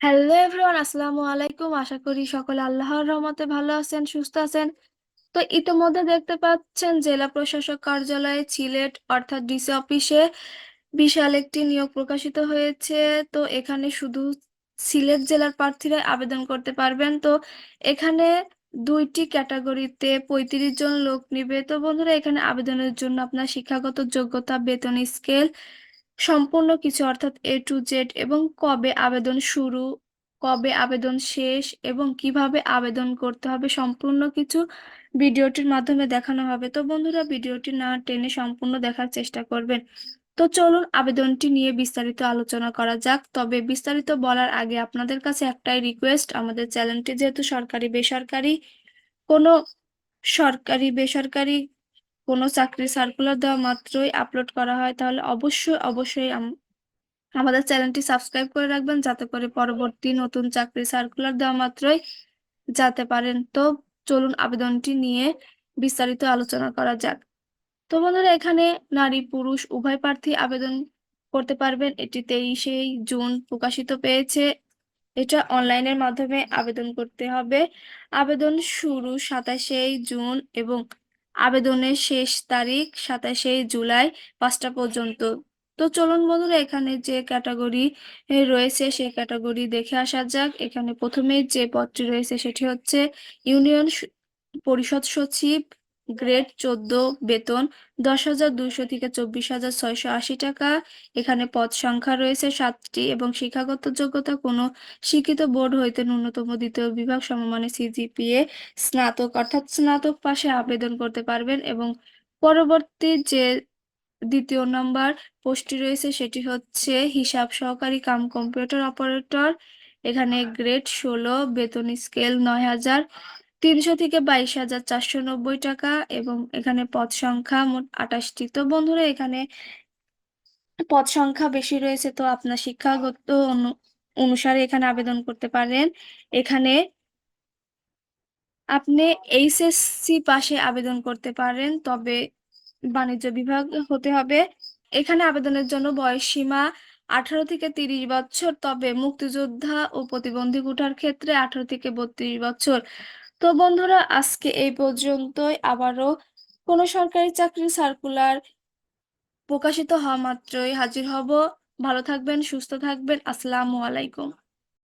Hello everyone, আসসালামু আলাইকুম। আশা করি সকলে আল্লাহর রহমতে ভালো আছেন, সুস্থ আছেন। তো ইতিমধ্যে দেখতে পাচ্ছেন জেলা প্রশাসক কার্যালয়ে সিলেট, অর্থাৎ ডিসি অফিসে বিশাল একটি নিয়োগ প্রকাশিত হয়েছে। তো এখানে শুধু সিলেট জেলার প্রার্থীরা আবেদন করতে পারবেন। তো এখানে দুইটি ক্যাটাগরিতে পঁয়ত্রিশ জন লোক নিবে। তো বন্ধুরা, এখানে আবেদনের জন্য আপনার শিক্ষাগত যোগ্যতা, বেতন, স্কেল সম্পূর্ণ কিছু অর্থাৎ এ টু জেড এবং কবে আবেদন শুরু, কবে আবেদন শেষ এবং কীভাবে আবেদন করতে হবে সম্পূর্ণ কিছু ভিডিওটির মাধ্যমে দেখানো হবে। তো বন্ধুরা, ভিডিওটি না টেনে সম্পূর্ণ দেখার চেষ্টা করবেন। তো চলুন আবেদনটি নিয়ে বিস্তারিত আলোচনা করা যাক। তবে বিস্তারিত বলার আগে আপনাদের কাছে একটাই রিকোয়েস্ট আমাদের চ্যানেলটি যেহেতু সরকারি বেসরকারি কোনো সরকারি বেসরকারি কোনো চাকরির সার্কুলার দেওয়া মাত্রই আপলোড করা হয়, তাহলে অবশ্যই অবশ্যই আমাদের চ্যানেলটি সাবস্ক্রাইব করে রাখবেন যাতে করে পরবর্তী নতুন চাকরি সার্কুলার দেওয়া মাত্রই যাতে পারেন। তো চলুন আবেদনটি নিয়ে বিস্তারিত আলোচনা করা যাক। তো বন্ধুরা, এখানে নারী, পুরুষ, উভয় প্রার্থী আবেদন করতে পারবেন। এটি তেইশে জুন প্রকাশিত পেয়েছে। এটা অনলাইনের মাধ্যমে আবেদন করতে হবে। আবেদন শুরু সাতাশে জুন এবং আবেদনের শেষ তারিখ সাতাশে জুলাই পাঁচটা পর্যন্ত। তো চলুন বন্ধুরা, এখানে যে ক্যাটাগরি রয়েছে সেই ক্যাটাগরি দেখে আসা যাক। এখানে প্রথমে যে পদটি রয়েছে সেটি হচ্ছে ইউনিয়ন পরিষদ সচিব গ্রেড চোদ্দ বেতন দশ হাজার দুইশো থেকে চব্বিশ হাজার ছয়শো আশি টাকা। এখানে পদ সংখ্যা রয়েছে সাতটি এবং শিক্ষাগত যোগ্যতা কোনো শিক্ষিত বোর্ড হইতে ন্যূনতম দ্বিতীয় বিভাগ সমমানের সিজিপিএ স্নাতক অর্থাৎ স্নাতক পাশে আবেদন করতে পারবেন এবং পরবর্তী যে দ্বিতীয় নম্বর পোস্টটি রয়েছে সেটি হচ্ছে হিসাব সহকারী কাম কম্পিউটার অপারেটর। এখানে গ্রেড ষোলো বেতন স্কেল নয় হাজার তিনশো থেকে বাইশ হাজার চারশো নব্বই টাকা এবং এখানে পদ সংখ্যা মোট আঠাশটি তো বন্ধুরা, এখানে পদ সংখ্যা বেশি রয়েছে, তো আপনার শিক্ষাগত অনুসারে এখানে আবেদন করতে পারেন। এখানে আপনি এইচএসসি পাশে আবেদন করতে পারেন, তবে বাণিজ্য বিভাগ হতে হবে। এখানে আবেদনের জন্য বয়স সীমা আঠারো থেকে তিরিশ বছর, তবে মুক্তিযোদ্ধা ও প্রতিবন্ধী কোটার ক্ষেত্রে আঠারো থেকে বত্রিশ বছর। তো বন্ধুরা, আজকে এই পর্যন্তই। আবারও কোনো সরকারি চাকরির সার্কুলার প্রকাশিত হওয়া মাত্রই হাজির হব। ভালো থাকবেন, সুস্থ থাকবেন। আসসালামু আলাইকুম।